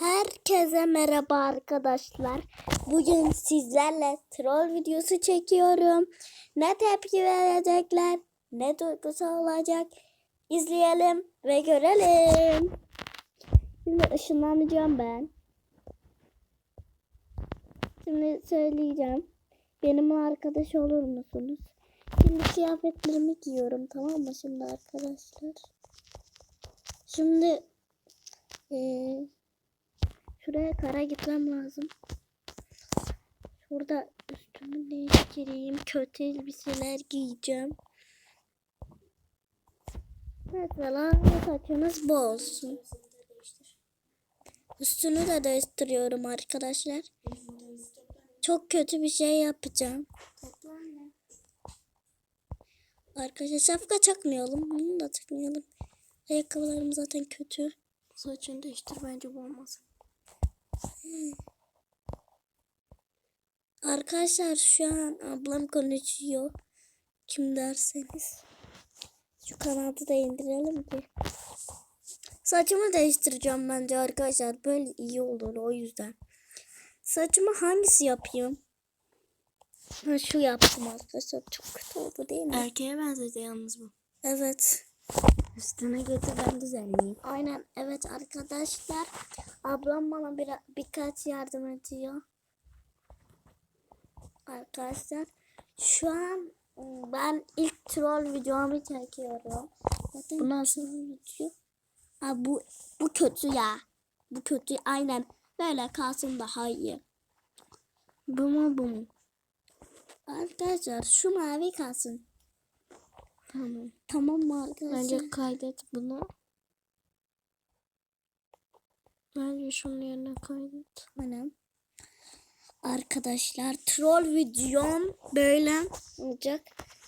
Herkese merhaba arkadaşlar. Bugün sizlerle troll videosu çekiyorum. Ne tepki verecekler, ne duygusu olacak. İzleyelim ve görelim. Şimdi ışınlanacağım ben. Şimdi söyleyeceğim. Benimle arkadaş olur musunuz? Şimdi kıyafetlerimi giyiyorum tamam mı şimdi arkadaşlar? Şimdi eee Şuraya kara gitmem lazım. Şurada üstümü değiştireyim. Kötü elbiseler giyeceğim. Mesela saçınız bu olsun. Üstünü de değiştiriyorum arkadaşlar. Çok kötü bir şey yapacağım. Arkadaşlar şapka çakmayalım. Bunu da takmayalım. Ayakkabılarım zaten kötü. Saçını değiştir bence bu olmaz. Arkadaşlar şu an ablam konuşuyor. Kim derseniz. Şu kanadı da indirelim ki. Saçımı değiştireceğim bence arkadaşlar. Böyle iyi olur o yüzden. Saçımı hangisi yapayım? Ha, şu yaptım arkadaşlar. Çok kötü oldu değil mi? Erkeğe benzedi yalnız bu. Evet. Üstüne götür ben düzenleyeyim. Aynen evet arkadaşlar. Ablam bana bir, birkaç yardım ediyor. Arkadaşlar şu an ben ilk troll videomu çekiyorum. Zaten Bu nasıl? troll video. Ha, bu, bu kötü ya. Bu kötü aynen. Böyle kalsın daha iyi. Bu mu bu mu? Arkadaşlar şu mavi kalsın. Tamam. Tamam mı arkadaşlar? Bence kaydet bunu. Bence şunun yerine kaydet. Aynen. Arkadaşlar troll videom böyle olacak.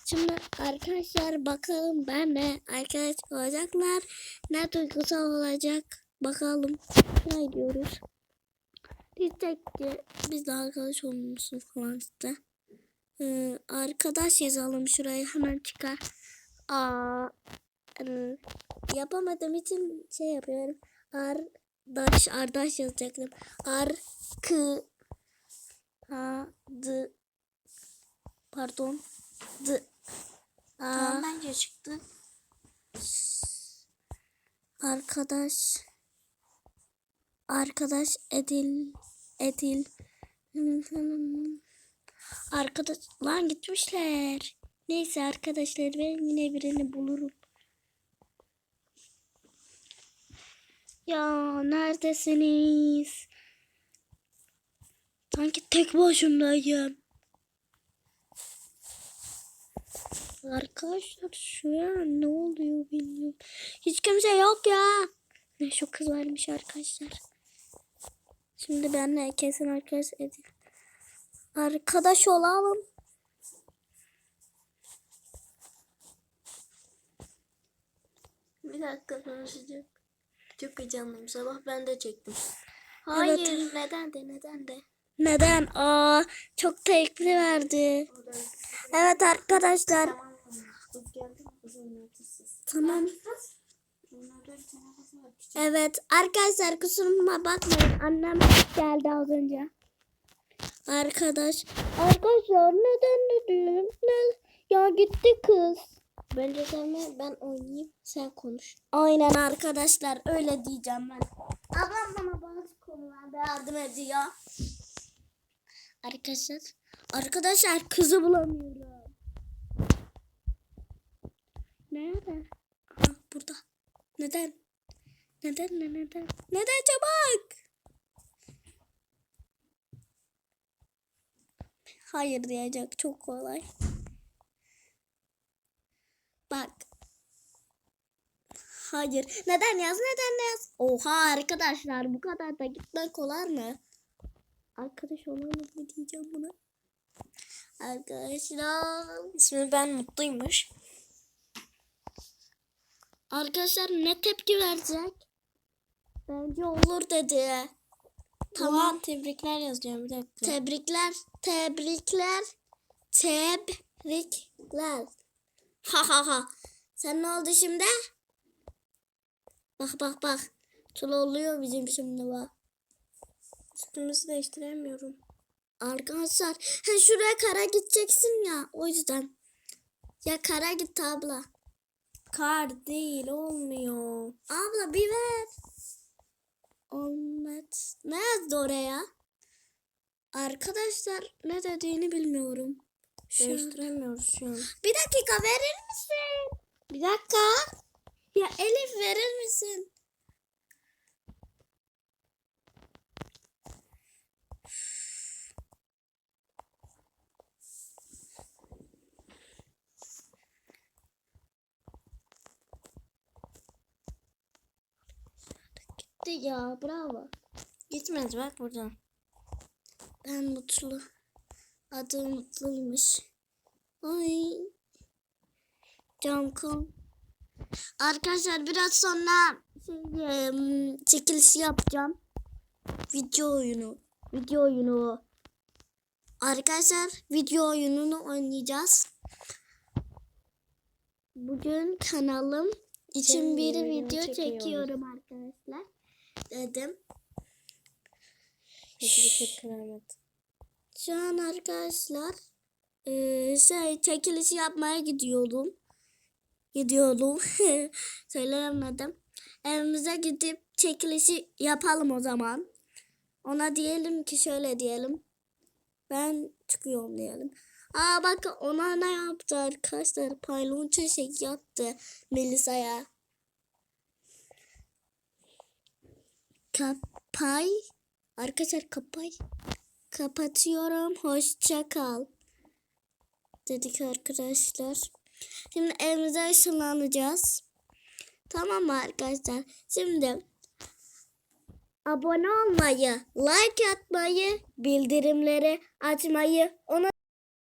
Şimdi arkadaşlar bakalım ben ne arkadaş olacaklar. Ne duygusal olacak. Bakalım. Ne diyoruz? Diyecek ki biz de arkadaş olmuşsun falan işte. Ee, arkadaş yazalım şuraya hemen çıkar. Aa, r- yapamadığım için şey yapıyorum. Ardaş, ardaş yazacaktım. Arkı Ha, d pardon. D Aa, Tamam bence çıktı. arkadaş arkadaş edil edil arkadaş lan gitmişler. Neyse arkadaşlar ben yine birini bulurum. Ya neredesiniz? Sanki tek başımdayım. Arkadaşlar şu an ne oluyor bilmiyorum. Hiç kimse yok ya. Ne şu kız varmış arkadaşlar. Şimdi benle kesin arkadaş edin. Arkadaş olalım. Bir dakika konuşacak. Çok heyecanlıyım. Sabah ben de çektim. Hayır, Hayır. Neden de neden de. Neden? Aa, çok tepki verdi. Evet arkadaşlar. Tamam. Evet arkadaşlar kusuruma bakmayın. Annem geldi az önce. Arkadaş. Arkadaşlar neden dedim? Ne? Ya gitti kız. Bence sen ben oynayayım sen konuş. Aynen arkadaşlar öyle diyeceğim ben. Ablam bana bazı konularda yardım ediyor. Arkadaşlar. Arkadaşlar kızı bulamıyorum. Nerede? Aha, burada. Neden? Neden ne neden? Neden çabuk? Hayır diyecek çok kolay. Bak. Hayır. Neden yaz? Neden yaz? Oha arkadaşlar bu kadar da gitmek kolay mı? Arkadaş olalım mı diyeceğim buna. Arkadaşlar. İsmi ben mutluymuş. Arkadaşlar ne tepki verecek? Bence olur dedi. Tamam tebrikler yazacağım bir dakika. Tebrikler. Tebrikler. Tebrikler. Ha ha ha. Sen ne oldu şimdi? Bak bak bak. Trollüyor bizim şimdi bak. Üstümüzü değiştiremiyorum. Arkadaşlar he şuraya kara gideceksin ya o yüzden. Ya kara git abla. Kar değil olmuyor. Abla bir ver. Olmaz. Ne yazdı oraya? Arkadaşlar ne dediğini bilmiyorum. Şu Değiştiremiyoruz şu an. Bir dakika verir misin? Bir dakika. Ya Elif verir misin? Gitti ya bravo. Gitmez bak buradan. Ben mutlu. Adı mutluymuş. Ay. Cankım. Arkadaşlar biraz sonra şey, çekilişi yapacağım. Video oyunu. Video oyunu. Arkadaşlar video oyununu oynayacağız. Bugün kanalım için bir video çekiyorum arkadaşlar. Tek kıramet. Şu an arkadaşlar eee, şey çekilişi yapmaya gidiyorum. Gidiyorum. Söyleyemedim. Evimize gidip çekilişi yapalım o zaman. Ona diyelim ki şöyle diyelim. Ben çıkıyorum diyelim. Aa bak ona ne yaptı arkadaşlar? Paylonça şey yaptı Melisa'ya. Kapay. Arkadaşlar kapay. Kapatıyorum. Hoşça kal. Dedik arkadaşlar. Şimdi evimize ışınlanacağız. Tamam mı arkadaşlar? Şimdi abone olmayı, like atmayı, bildirimleri açmayı, ona